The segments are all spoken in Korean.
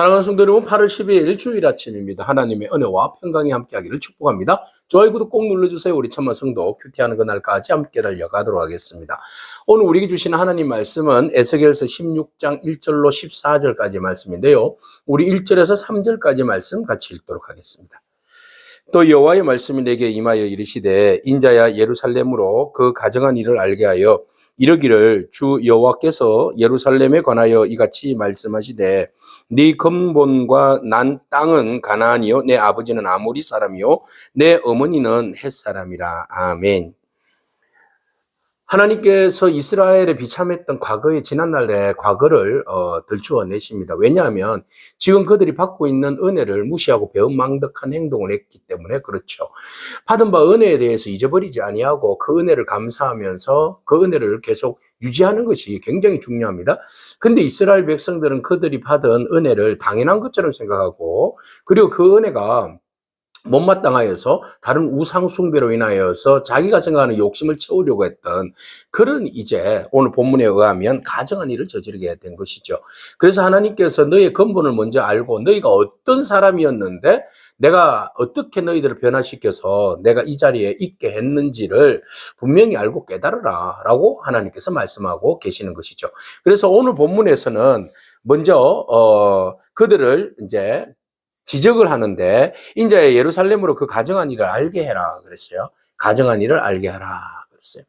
사랑하는 성도 여러분, 8월 12일 주일 아침입니다. 하나님의 은혜와 평강이 함께하기를 축복합니다. 좋아요, 구독 꼭 눌러주세요. 우리 천만 성도 큐티하는 그날까지 함께 달려가도록 하겠습니다. 오늘 우리에게 주시는 하나님 말씀은 에스겔서 16장 1절로 14절까지 말씀인데요. 우리 1절에서 3절까지 말씀 같이 읽도록 하겠습니다. 또 여호와의 말씀이 내게 임하여 이르시되 인자야 예루살렘으로 그 가정한 일을 알게 하여 이르기를 주 여호와께서 예루살렘에 관하여 이같이 말씀하시되 네 근본과 난 땅은 가나안이요 내 아버지는 아모리 사람이요 내 어머니는 헷 사람이라 아멘. 하나님께서 이스라엘에 비참했던 과거의 지난날의 과거를 어, 들추어 내십니다. 왜냐하면 지금 그들이 받고 있는 은혜를 무시하고 배은망덕한 행동을 했기 때문에 그렇죠. 받은 바 은혜에 대해서 잊어버리지 아니하고 그 은혜를 감사하면서 그 은혜를 계속 유지하는 것이 굉장히 중요합니다. 근데 이스라엘 백성들은 그들이 받은 은혜를 당연한 것처럼 생각하고 그리고 그 은혜가 못마땅하여서 다른 우상 숭배로 인하여서 자기가 생각하는 욕심을 채우려고 했던 그런 이제 오늘 본문에 의하면 가정한 일을 저지르게 된 것이죠. 그래서 하나님께서 너의 근본을 먼저 알고 너희가 어떤 사람이었는데 내가 어떻게 너희들을 변화시켜서 내가 이 자리에 있게 했는지를 분명히 알고 깨달으라 라고 하나님께서 말씀하고 계시는 것이죠. 그래서 오늘 본문에서는 먼저 어 그들을 이제 지적을 하는데 인자의 예루살렘으로 그 가정한 일을 알게 해라 그랬어요. 가정한 일을 알게 하라 그랬어요.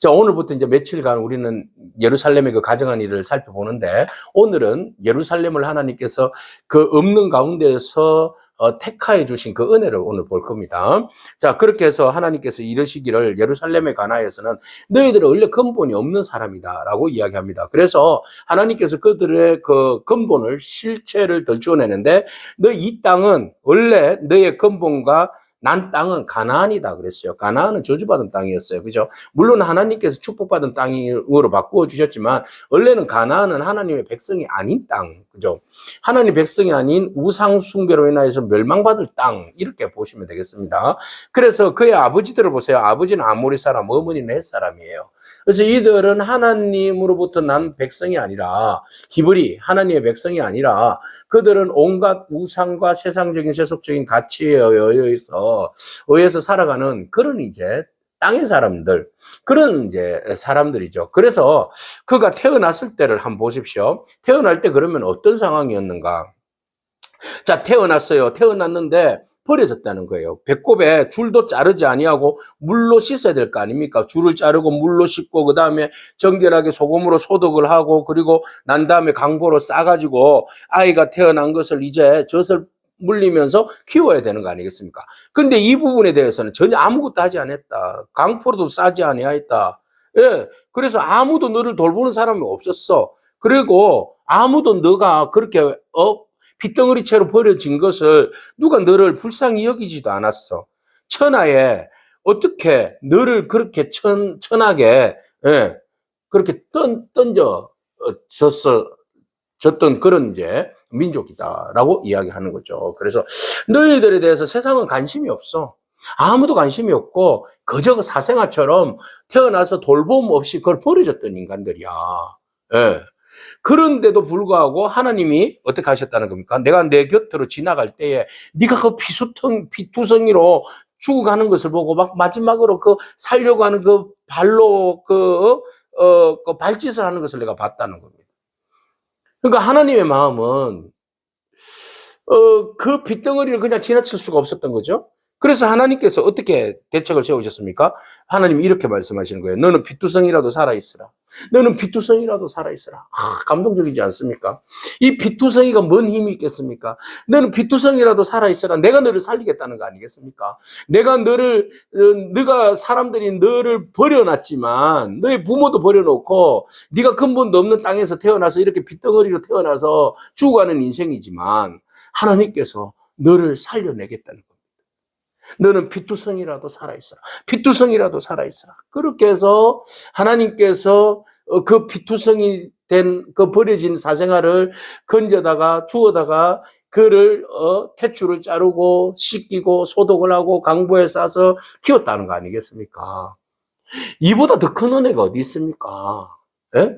자, 오늘부터 이제 며칠간 우리는 예루살렘의 그 가정한 일을 살펴보는데 오늘은 예루살렘을 하나님께서 그 없는 가운데서 어, 택하해 주신 그 은혜를 오늘 볼 겁니다. 자, 그렇게 해서 하나님께서 이르시기를 예루살렘에 관하여서는 너희들은 원래 근본이 없는 사람이다라고 이야기합니다. 그래서 하나님께서 그들의 그 근본을 실체를 덜추어내는데 너이 땅은 원래 너의 근본과 난 땅은 가나안이다 그랬어요. 가나안은 저주받은 땅이었어요. 그죠? 물론 하나님께서 축복받은 땅으로 바꾸어 주셨지만 원래는 가나안은 하나님의 백성이 아닌 땅. 그죠? 하나님 백성이 아닌 우상 숭배로 인하여서 멸망받을 땅 이렇게 보시면 되겠습니다. 그래서 그의 아버지들을 보세요. 아버지는 아모리 사람, 어머니는 헷 사람이에요. 그래서 이들은 하나님으로부터 난 백성이 아니라 히브리 하나님의 백성이 아니라 그들은 온갖 우상과 세상적인 세속적인 가치에 의해서 의해서 살아가는 그런 이제 땅의 사람들 그런 이제 사람들이죠. 그래서 그가 태어났을 때를 한번 보십시오. 태어날 때 그러면 어떤 상황이었는가? 자 태어났어요. 태어났는데 버려졌다는 거예요. 배꼽에 줄도 자르지 아니하고 물로 씻어야 될 거 아닙니까? 줄을 자르고 물로 씻고 그 다음에 정결하게 소금으로 소독을 하고 그리고 난 다음에 강보로 싸가지고 아이가 태어난 것을 이제 젖을 물리면서 키워야 되는 거 아니겠습니까? 근데 이 부분에 대해서는 전혀 아무것도 하지 않았다. 강포로도 싸지 아니하였다. 예. 그래서 아무도 너를 돌보는 사람이 없었어. 그리고 아무도 너가 그렇게 어 핏덩어리 채로 버려진 것을 누가 너를 불쌍히 여기지도 않았어. 천하에 어떻게 너를 그렇게 천, 천하게, 예, 그렇게 던, 던져 어, 졌어, 졌던 그런 이제 민족이다라고 이야기하는 거죠. 그래서 너희들에 대해서 세상은 관심이 없어. 아무도 관심이 없고 그저 그 사생아처럼 태어나서 돌봄 없이 그걸 버려졌던 인간들이야. 예. 그런데도 불구하고 하나님이 어떻게 하셨다는 겁니까? 내가 내 곁으로 지나갈 때에 네가 그 피수통 피투성이로 죽어가는 것을 보고 막 마지막으로 그 살려고 하는 그 발로 그, 어, 그 발짓을 하는 것을 내가 봤다는 겁니다. 그러니까 하나님의 마음은 어, 그 빗덩어리를 그냥 지나칠 수가 없었던 거죠. 그래서 하나님께서 어떻게 대책을 세우셨습니까? 하나님이 이렇게 말씀하시는 거예요. 너는 피투성이라도 살아있으라. 너는 피투성이라도 살아있으라. 아, 감동적이지 않습니까? 이 피투성이가 뭔 힘이 있겠습니까? 너는 피투성이라도 살아있으라. 내가 너를 살리겠다는 거 아니겠습니까? 내가 너를, 어, 네가 사람들이 너를 버려놨지만, 너의 부모도 버려놓고, 네가 근본도 없는 땅에서 태어나서 이렇게 빗덩어리로 태어나서 죽어가는 인생이지만, 하나님께서 너를 살려내겠다는 겁니다. 너는 피투성이라도 살아있어라. 피투성이라도 살아있어라. 그렇게 해서 하나님께서 어, 그 피투성이 된 그 버려진 사생활을 건져다가 주워다가 그를 어, 태출을 자르고 씻기고 소독을 하고 강보에 싸서 키웠다는 거 아니겠습니까? 이보다 더 큰 은혜가 어디 있습니까? 예?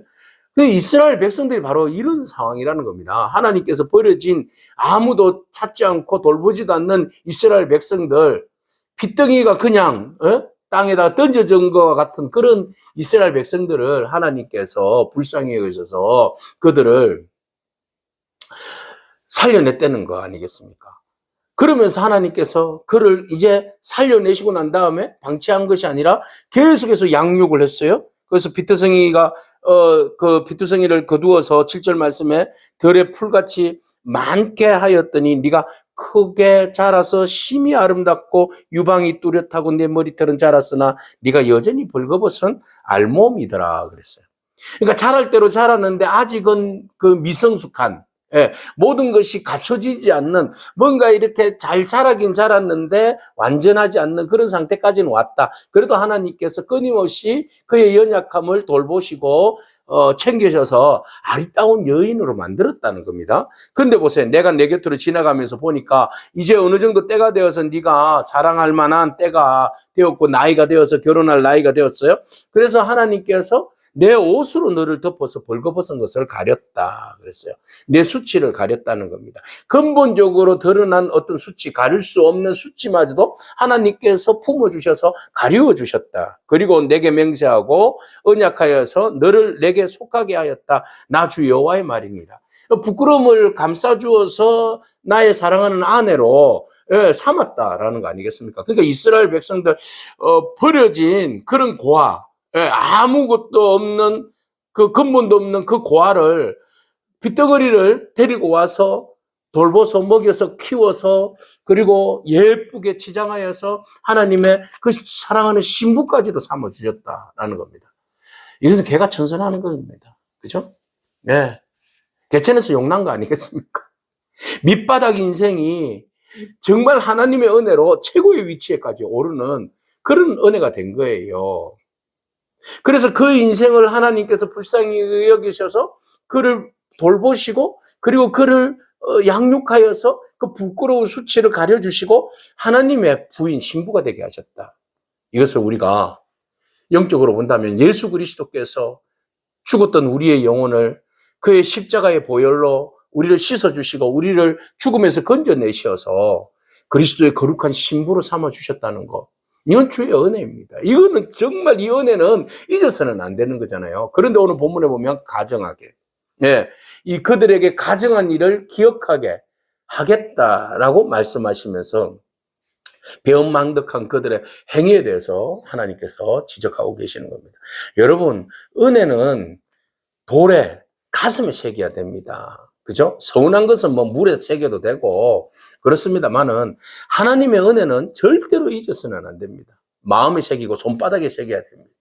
그 이스라엘 백성들이 바로 이런 상황이라는 겁니다. 하나님께서 버려진 아무도 찾지 않고 돌보지도 않는 이스라엘 백성들, 핏덩이가 그냥 어? 땅에다 던져진 것과 같은 그런 이스라엘 백성들을 하나님께서 불쌍히 여기셔서 그들을 살려냈다는 거 아니겠습니까? 그러면서 하나님께서 그를 이제 살려내시고 난 다음에 방치한 것이 아니라 계속해서 양육을 했어요. 그래서 비트성이가 어 그 비트성이를 거두어서 7절 말씀에 들의 풀같이 많게 하였더니 네가 크게 자라서 심히 아름답고 유방이 뚜렷하고 내 머리털은 자랐으나 네가 여전히 벌거벗은 알몸이더라 그랬어요. 그러니까 자랄 대로 자랐는데 아직은 그 미성숙한 예, 모든 것이 갖춰지지 않는 뭔가 이렇게 잘 자라긴 자랐는데 완전하지 않는 그런 상태까지는 왔다. 그래도 하나님께서 끊임없이 그의 연약함을 돌보시고 어, 챙기셔서 아리따운 여인으로 만들었다는 겁니다. 근데 보세요. 내가 내 곁으로 지나가면서 보니까 이제 어느 정도 때가 되어서 네가 사랑할 만한 때가 되었고 나이가 되어서 결혼할 나이가 되었어요. 그래서 하나님께서 내 옷으로 너를 덮어서 벌거벗은 것을 가렸다 그랬어요. 내 수치를 가렸다는 겁니다. 근본적으로 드러난 어떤 수치, 가릴 수 없는 수치마저도 하나님께서 품어주셔서 가리워 주셨다. 그리고 내게 맹세하고 언약하여서 너를 내게 속하게 하였다. 나 주 여호와의 말입니다. 부끄러움을 감싸주어서 나의 사랑하는 아내로 예, 삼았다라는 거 아니겠습니까? 그러니까 이스라엘 백성들 어, 버려진 그런 고아, 예, 아무것도 없는 그 근본도 없는 그 고아를 빗덩어리를 데리고 와서 돌보서 먹여서 키워서 그리고 예쁘게 치장하여서 하나님의 그 사랑하는 신부까지도 삼아 주셨다라는 겁니다. 이것은 개가 천선하는 겁니다. 그죠? 예. 개천에서 용난 거 아니겠습니까? 밑바닥 인생이 정말 하나님의 은혜로 최고의 위치에까지 오르는 그런 은혜가 된 거예요. 그래서 그 인생을 하나님께서 불쌍히 여기셔서 그를 돌보시고 그리고 그를 어, 양육하여서 그 부끄러운 수치를 가려주시고 하나님의 부인 신부가 되게 하셨다. 이것을 우리가 영적으로 본다면 예수 그리스도께서 죽었던 우리의 영혼을 그의 십자가의 보혈로 우리를 씻어주시고 우리를 죽음에서 건져내셔서 그리스도의 거룩한 신부로 삼아 주셨다는 것. 이건 주의 은혜입니다. 이거는 정말 이 은혜는 잊어서는 안 되는 거잖아요. 그런데 오늘 본문에 보면 가정하게. 예. 이 그들에게 가정한 일을 기억하게 하겠다라고 말씀하시면서 배은망덕한 그들의 행위에 대해서 하나님께서 지적하고 계시는 겁니다. 여러분, 은혜는 돌에 가슴에 새겨야 됩니다. 그죠? 서운한 것은 뭐 물에 새겨도 되고 그렇습니다만은 하나님의 은혜는 절대로 잊어서는 안 됩니다. 마음에 새기고 손바닥에 새겨야 됩니다.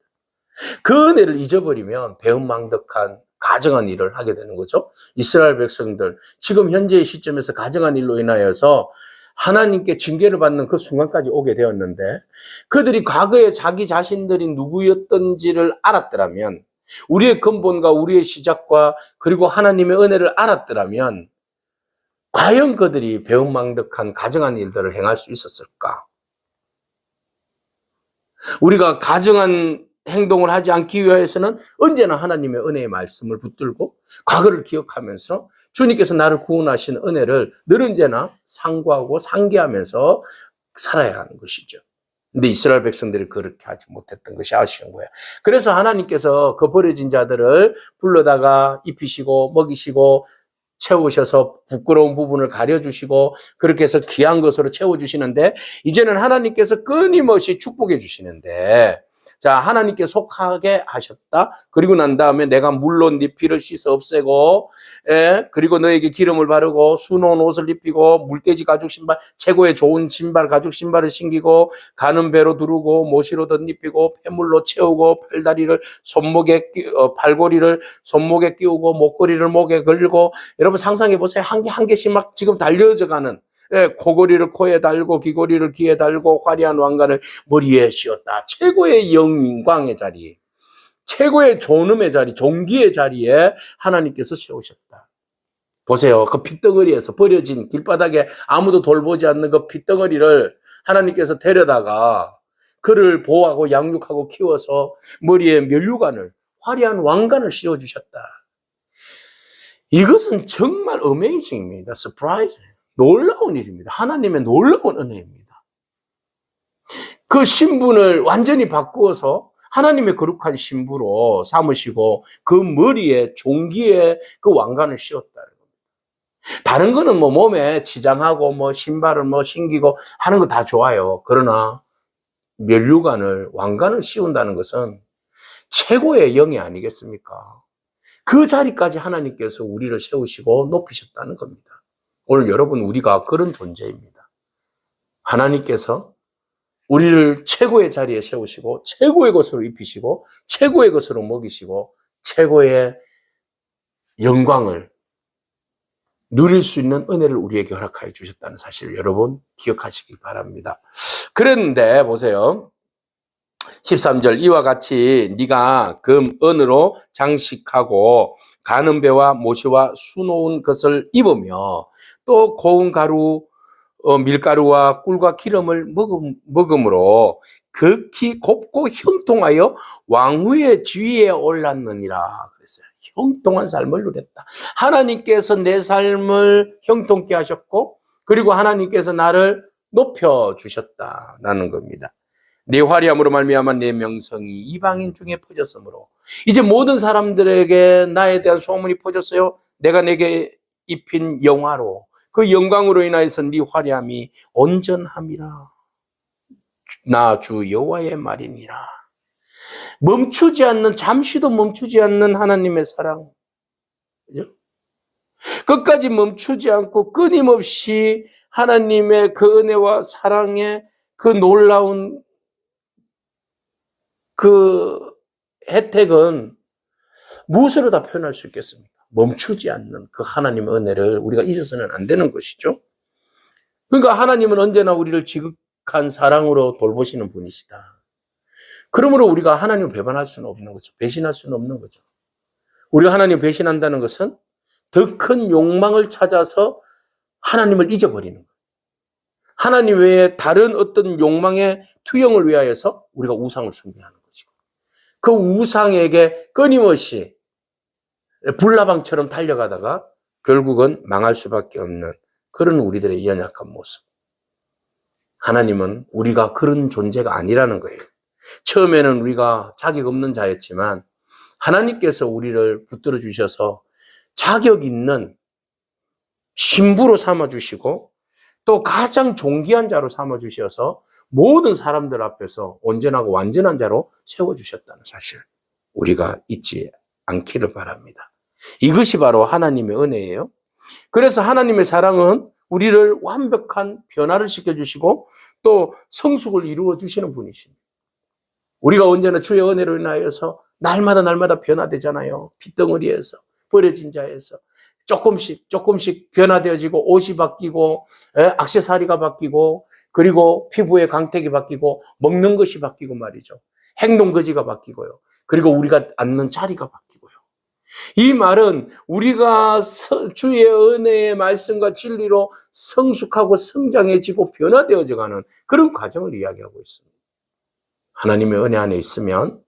그 은혜를 잊어버리면 배은망덕한 가정한 일을 하게 되는 거죠. 이스라엘 백성들 지금 현재의 시점에서 가정한 일로 인하여서 하나님께 징계를 받는 그 순간까지 오게 되었는데 그들이 과거에 자기 자신들이 누구였던지를 알았더라면 우리의 근본과 우리의 시작과 그리고 하나님의 은혜를 알았더라면 과연 그들이 배은망덕한 가정한 일들을 행할 수 있었을까? 우리가 가정한 행동을 하지 않기 위해서는 언제나 하나님의 은혜의 말씀을 붙들고 과거를 기억하면서 주님께서 나를 구원하신 은혜를 늘 언제나 상고하고 상기하면서 살아야 하는 것이죠. 근데 이스라엘 백성들이 그렇게 하지 못했던 것이 아쉬운 거예요. 그래서 하나님께서 그 버려진 자들을 불러다가 입히시고 먹이시고 채우셔서 부끄러운 부분을 가려주시고 그렇게 해서 귀한 것으로 채워주시는데 이제는 하나님께서 끊임없이 축복해 주시는데 자, 하나님께 속하게 하셨다. 그리고 난 다음에 내가 물론 네 피를 씻어 없애고, 예, 그리고 너에게 기름을 바르고, 수놓은 옷을 입히고, 물돼지 가죽 신발, 최고의 좋은 신발, 가죽 신발을 신기고, 가는 배로 두르고, 모시로 덧입히고, 폐물로 채우고, 팔다리를 손목에, 끼, 어, 팔고리를 손목에 끼우고, 목걸이를 목에 걸고, 여러분 상상해 보세요. 한 개, 한 개씩 막 지금 달려져 가는, 예, 코고리를 코에 달고 귀고리를 귀에 달고 화려한 왕관을 머리에 씌웠다. 최고의 영광의 자리, 최고의 존엄의 자리, 종기의 자리에 하나님께서 세우셨다. 보세요. 그 핏덩어리에서 버려진 길바닥에 아무도 돌보지 않는 그 핏덩어리를 하나님께서 데려다가 그를 보호하고 양육하고 키워서 머리에 면류관을 화려한 왕관을 씌워주셨다. 이것은 정말 어메이징입니다. 서프라이즈. 놀라운 일입니다. 하나님의 놀라운 은혜입니다. 그 신분을 완전히 바꾸어서 하나님의 거룩한 신부로 삼으시고 그 머리에 종기에 그 왕관을 겁니다. 다른 거는 뭐 몸에 치장하고 뭐 신발을 뭐 신기고 하는 거 다 좋아요. 그러나 면류관을 왕관을 씌운다는 것은 최고의 영이 아니겠습니까? 그 자리까지 하나님께서 우리를 세우시고 높이셨다는 겁니다. 오늘 여러분 우리가 그런 존재입니다. 하나님께서 우리를 최고의 자리에 세우시고 최고의 것으로 입히시고 최고의 것으로 먹이시고 최고의 영광을 누릴 수 있는 은혜를 우리에게 허락하여 주셨다는 사실을 여러분 기억하시길 바랍니다. 그런데 보세요. 13절 이와 같이 네가 금 은으로 장식하고 가는 배와 모시와 수놓은 것을 입으며 또 고운 가루 어, 밀가루와 꿀과 기름을 먹음, 먹음으로 극히 곱고 형통하여 왕후의 지위에 올랐느니라 그랬어요. 형통한 삶을 누렸다. 하나님께서 내 삶을 형통케 하셨고 그리고 하나님께서 나를 높여 주셨다라는 겁니다. 내 화려함으로 말미암아 내 명성이 이방인 중에 퍼졌으므로 이제 모든 사람들에게 나에 대한 소문이 퍼졌어요. 내가 내게 입힌 영화로 그 영광으로 인하여서 네 화려함이 온전함이라. 나 주 여호와의 말이니라. 멈추지 않는 잠시도 멈추지 않는 하나님의 사랑. 끝까지 멈추지 않고 끊임없이 하나님의 그 은혜와 사랑의 그 놀라운 그 혜택은 무엇으로 다 표현할 수 있겠습니까? 멈추지 않는 그 하나님의 은혜를 우리가 잊어서는 안 되는 것이죠. 그러니까 하나님은 언제나 우리를 지극한 사랑으로 돌보시는 분이시다. 그러므로 우리가 하나님을 배반할 수는 없는 거죠. 배신할 수는 없는 거죠. 우리가 하나님을 배신한다는 것은 더 큰 욕망을 찾아서 하나님을 잊어버리는 거예요. 하나님 외에 다른 어떤 욕망의 투영을 위하여서 우리가 우상을 숭배하는 것이고 그 우상에게 끊임없이 불나방처럼 달려가다가 결국은 망할 수밖에 없는 그런 우리들의 연약한 모습. 하나님은 우리가 그런 존재가 아니라는 거예요. 처음에는 우리가 자격 없는 자였지만 하나님께서 우리를 붙들어 주셔서 자격 있는 신부로 삼아 주시고 또 가장 존귀한 자로 삼아 주셔서 모든 사람들 앞에서 온전하고 완전한 자로 세워 주셨다는 사실 우리가 잊지 않기를 바랍니다. 이것이 바로 하나님의 은혜예요. 그래서 하나님의 사랑은 우리를 완벽한 변화를 시켜주시고 또 성숙을 이루어 주시는 분이십니다. 우리가 언제나 주의 은혜로 인하여서 날마다 날마다 변화되잖아요. 핏덩어리에서 버려진 자에서 조금씩 조금씩 변화되어지고 옷이 바뀌고 에, 액세서리가 바뀌고 그리고 피부의 강택이 바뀌고 먹는 것이 바뀌고 말이죠. 행동 거지가 바뀌고요. 그리고 우리가 앉는 자리가 바뀌고요. 이 말은 우리가 서- 주의 은혜의 말씀과 진리로 성숙하고 성장해지고 변화되어져 가는 그런 과정을 이야기하고 있습니다. 하나님의 은혜 안에 있으면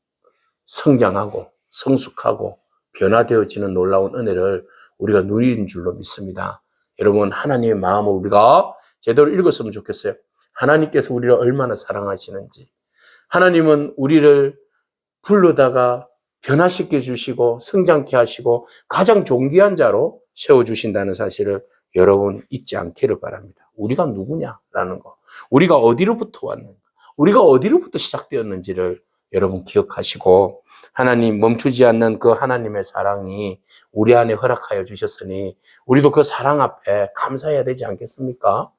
성장하고 성숙하고 변화되어지는 놀라운 은혜를 우리가 누리는 줄로 믿습니다. 여러분, 하나님의 마음을 우리가 제대로 읽었으면 좋겠어요. 하나님께서 우리를 얼마나 사랑하시는지. 하나님은 우리를 불러다가 변화시켜 주시고 성장케 하시고 가장 존귀한 자로 세워 주신다는 사실을 여러분 잊지 않기를 바랍니다. 우리가 누구냐라는 거. 우리가 어디로부터 왔는가. 우리가 어디로부터 시작되었는지를 여러분 기억하시고 하나님 멈추지 않는 그 하나님의 사랑이 우리 안에 허락하여 주셨으니 우리도 그 사랑 앞에 감사해야 되지 않겠습니까?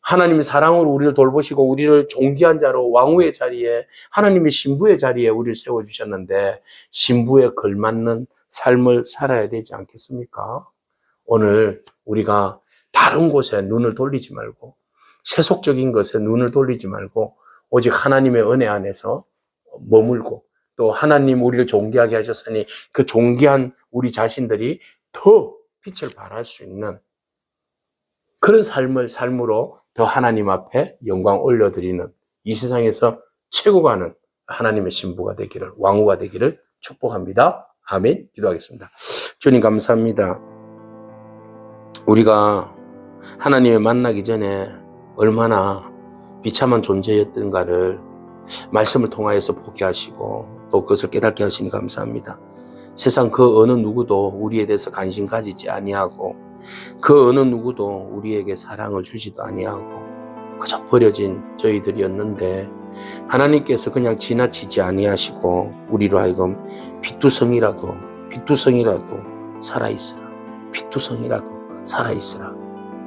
하나님의 사랑으로 우리를 돌보시고 우리를 존귀한 자로 왕후의 자리에 하나님의 신부의 자리에 우리를 세워 주셨는데 신부에 걸맞는 삶을 살아야 되지 않겠습니까? 오늘 우리가 다른 곳에 눈을 돌리지 말고 세속적인 것에 눈을 돌리지 말고 오직 하나님의 은혜 안에서 머물고 또 하나님 우리를 존귀하게 하셨으니 그 존귀한 우리 자신들이 더 빛을 발할 수 있는 그런 삶을 삶으로 더 하나님 앞에 영광 올려드리는 이 세상에서 최고 가는 하나님의 신부가 되기를 왕후가 되기를 축복합니다. 아멘. 기도하겠습니다. 주님 감사합니다. 우리가 하나님을 만나기 전에 얼마나 비참한 존재였던가를 말씀을 통하여서 보게 하시고 또 그것을 깨닫게 하시니 감사합니다. 세상 그 어느 누구도 우리에 대해서 관심 가지지 아니하고 그 어느 누구도 우리에게 사랑을 주지도 아니하고 그저 버려진 저희들이었는데 하나님께서 그냥 지나치지 아니하시고 우리로 하여금 피투성이라도 피투성이라도 살아있으라 피투성이라도 살아있으라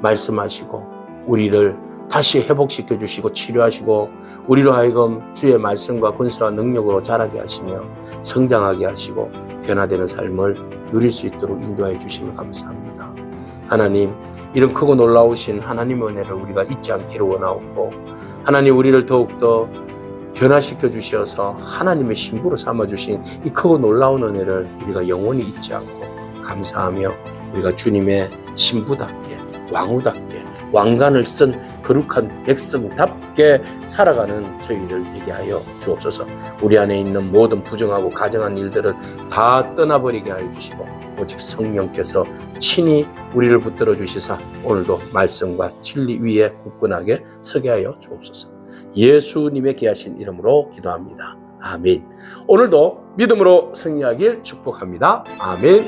말씀하시고 우리를 다시 회복시켜 주시고 치료하시고 우리로 하여금 주의 말씀과 권세와 능력으로 자라게 하시며 성장하게 하시고 변화되는 삶을 누릴 수 있도록 인도해 주시면 감사합니다. 하나님 이런 크고 놀라우신 하나님의 은혜를 우리가 잊지 않기를 원하옵고 하나님 우리를 더욱더 변화시켜 주셔서 하나님의 신부로 삼아 주신 이 크고 놀라운 은혜를 우리가 영원히 잊지 않고 감사하며 우리가 주님의 신부답게 왕후답게 왕관을 쓴 거룩한 백성답게 살아가는 저희를 되게 하여 주옵소서. 우리 안에 있는 모든 부정하고 가정한 일들을 다 떠나버리게 하여 주시고 오직 성령께서 친히 우리를 붙들어 주시사 오늘도 말씀과 진리 위에 굳건하게 서게 하여 주옵소서. 예수님의 귀하신 이름으로 기도합니다. 아멘. 오늘도 믿음으로 승리하길 축복합니다. 아멘.